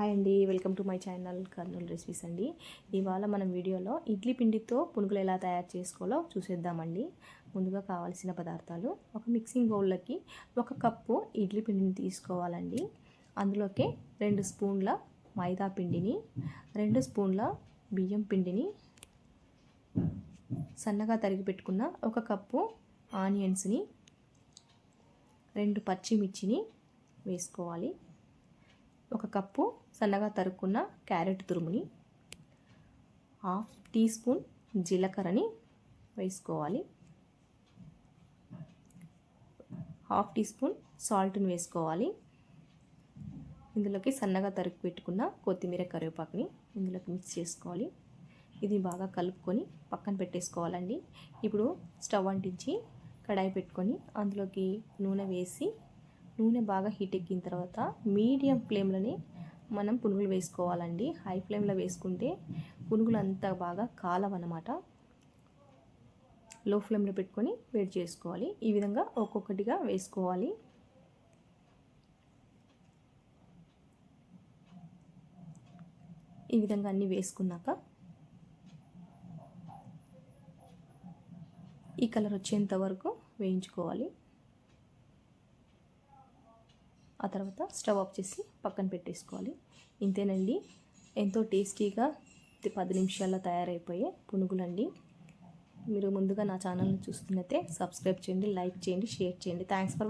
Hi అండి. Welcome to my channel Kurnool recipes అండి. ఇవాళ మనం వీడియోలో ఇడ్లీ పిండితో పునుగులు ఎలా తయారు చేసుకోవాలో చూసేద్దామండి. ముందుగా కావాల్సిన పదార్థాలు ఒక మిక్సింగ్ బౌల్లోకి ఒక కప్పు ఇడ్లీ పిండిని తీసుకోవాలండి. అందులోకి రెండు స్పూన్ల మైదా పిండిని రెండు స్పూన్ల బియ్యం పిండిని సన్నగా తరిగి పెట్టుకున్న ఒక కప్పు ఆనియన్స్ని రెండు పచ్చిమిర్చిని వేసుకోవాలి. ఒక కప్పు సన్నగా తరుక్కున్న క్యారెట్ తురుముని హాఫ్ టీ స్పూన్ జీలకర్రని వేసుకోవాలి. హాఫ్ టీ స్పూన్ సాల్ట్ని వేసుకోవాలి. ఇందులోకి సన్నగా తరుగు పెట్టుకున్న కొత్తిమీర కరివేపాకుని ఇందులోకి మిక్స్ చేసుకోవాలి. ఇది బాగా కలుపుకొని పక్కన పెట్టేసుకోవాలండి. ఇప్పుడు స్టవ్ అంటించి కడాయి పెట్టుకొని అందులోకి నూనె వేసి నూనె బాగా హీట్ ఎక్కిన తర్వాత మీడియం ఫ్లేమ్లోనే మనం పునుగులు వేసుకోవాలండి. హై ఫ్లేమ్లో వేసుకుంటే పునుగులు అంతా బాగా కాలవన్నమాట. లో ఫ్లేమ్లో పెట్టుకొని వేడి చేసుకోవాలి. ఈ విధంగా ఒక్కొక్కటిగా వేసుకోవాలి. ఈ విధంగా అన్నీ వేసుకున్నాక ఈ కలర్ వచ్చేంత వరకు వేయించుకోవాలి. ఆ తర్వాత స్టవ్ ఆఫ్ చేసి పక్కన పెట్టేసుకోవాలి. ఇంతేనండి. ఎంతో టేస్టీగా పది నిమిషాల్లో తయారైపోయే పునుగులండి. మీరు ముందుగా నా ఛానల్ని చూస్తున్నట్టే సబ్స్క్రైబ్ చేయండి లైక్ చేయండి షేర్ చేయండి. Thanks for